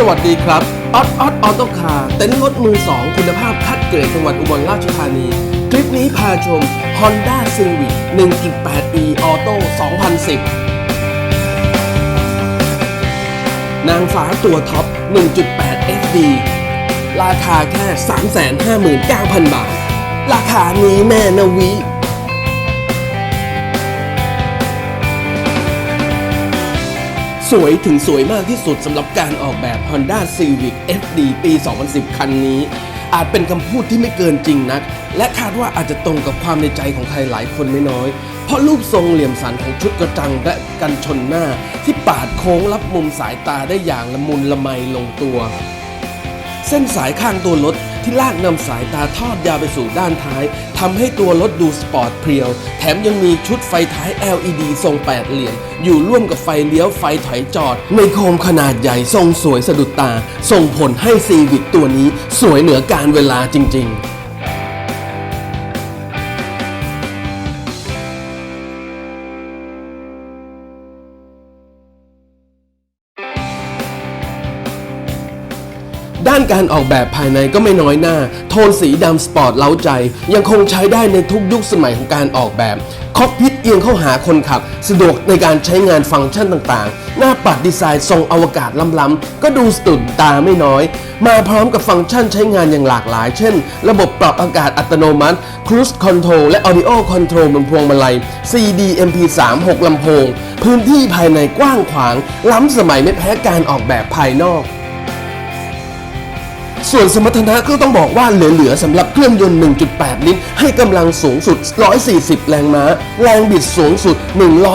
สวัสดีครับออดออดออโต้คาร์เต็นท์รถมือสองคุณภาพคัดเกรดจังหวัดอุบลราชธานี คลิปนี้พาชม Honda Civic 1.8ปีออโต้2010 นางฟ้าตัวท็อป 1.8 FD ราคาแค่ 359,000 บาท ราคานี้แม่นวิ สวยถึงสวยมากที่สุดสำหรับการออกแบบ Honda Civic FD ปี 2010 คันนี้ อาจเป็นคำพูดที่ไม่เกินจริงนัก และคาดว่าอาจจะตรงกับความในใจของใครหลายคนไม่น้อย เพราะรูปทรงเหลี่ยมสันของชุดกระจังและกันชนหน้า ที่ปาดโค้งรับมุมสายตาได้อย่างละมุนละไมลงตัว เส้นสายข้างตัวรถ ที่ลากนำสายตาทอดยาวไปสู่ด้านท้ายทำให้ตัวรถดูสปอร์ตเพรียว แถมยังมีชุดไฟท้าย LED ทรงแปดเหลี่ยม อยู่ร่วมกับไฟเลี้ยวไฟถอยจอด ในโคมขนาดใหญ่ทรงสวยสะดุดตา ส่งผลให้ซีวิกตัวนี้สวยเหนือการเวลาจริง ๆ ด้านการออกแบบภายในก็ไม่น้อยหน้า โทนสีดำสปอร์ตเล้าใจ ยังคงใช้ได้ในทุกยุคสมัยของการออกแบบคอกพิทเอียงเข้าหาคนขับ สะดวกในการใช้งานฟังก์ชันต่างๆ หน้าปัดดีไซน์ทรงอวกาศล้ำๆ ก็ดูสะดุดตาไม่น้อย มาพร้อมกับฟังก์ชันใช้งานอย่างหลากหลาย เช่น ระบบปรับอากาศอัตโนมัติ Cruise Control และ Audio Control บนพวงมาลัย CD MP3 6ลำโพง พื้นที่ภายในกว้างขวาง ล้ำสมัยไม่แพ้การออกแบบภายนอก ส่วนสมรรถนะก็ต้องบอกว่าเหลือๆสำหรับเครื่องยนต์ 1.8 ลิตร ให้กำลังสูงสุด 140 แรงม้า แรงบิดสูงสุด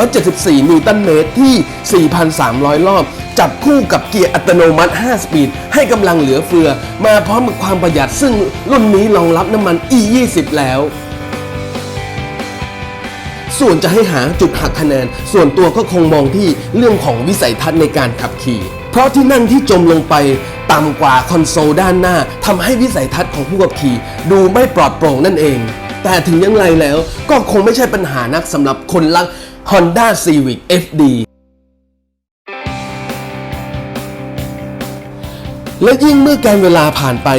174 นิวตันเมตรที่ 4,300 รอบ จับคู่กับเกียร์อัตโนมัติ 5 สปีด ให้กำลังเหลือเฟือ มาพร้อมกับความประหยัดซึ่งรุ่นนี้รองรับน้ำมัน E20 แล้วส่วนจะให้หาจุดหักคะแนน ส่วนตัวก็คงมองที่เรื่องของวิสัยทัศน์ในการขับขี่ เพราะที่นั่งที่จมลงไป ต่ำกว่าคอนโซลด้านหน้าทำให้วิสัยทัศน์ของผู้ขับขี่ ดูไม่ปลอดโปร่งนั่นเอง แต่ถึงอยังไรแล้วก็คงไม่ใช่ปัญหานักสำหรับคนรัก Honda Civic FD และยิ่งเมื่อการเวลาผ่านไป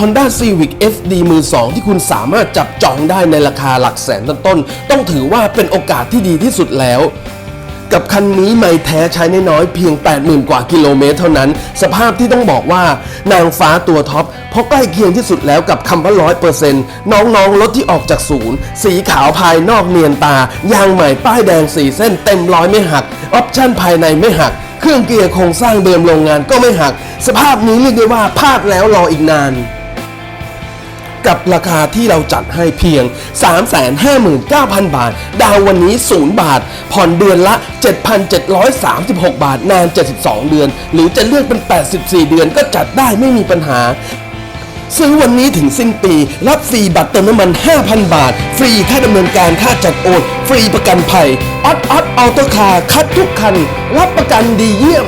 Honda Civic FD มือ 2 ที่คุณสามารถจับจองได้ในราคาหลักแสนต้นๆต้องถือว่าเป็นโอกาสที่ดีที่สุดแล้ว กับคันนี้ไม่แท้ใช้น้อยเพียง 80,000 กว่ากิโลเมตรเท่านั้น สภาพที่ต้องบอกว่านางฟ้าตัวท็อป เพราะใกล้เคียงที่สุดแล้วกับคำว่าร้อยเปอร์เซ็นต์น้องๆรถที่ออกจากศูนย์ สีขาวภายนอกเนียนตา ยางใหม่ป้ายแดงสีเส้นเต็มร้อยไม่หัก ออปชั่นภายในไม่หัก เครื่องเกียร์โครงสร้างเดิมโรงงานก็ไม่หัก สภาพนี้เรียกได้ว่าพลาดแล้วรออีกนาน กับราคาที่เราจัดให้เพียง 359,000 บาท ดาววันนี้ 0 บาท ผ่อนเดือนละ 7,736 บาท นาน 72 เดือน หรือจะเลือกเป็น 84 เดือนก็จัดได้ไม่มีปัญหา ซื้อวันนี้ถึงสิ้นปี รับฟรีบัตรเติมน้ำมัน 5,000 บาท ฟรีค่าดำเนินการค่าจัดโอน ฟรีประกันภัยออดออดออโตคาร์คัดทุกคัน รับประกันดีเยี่ยม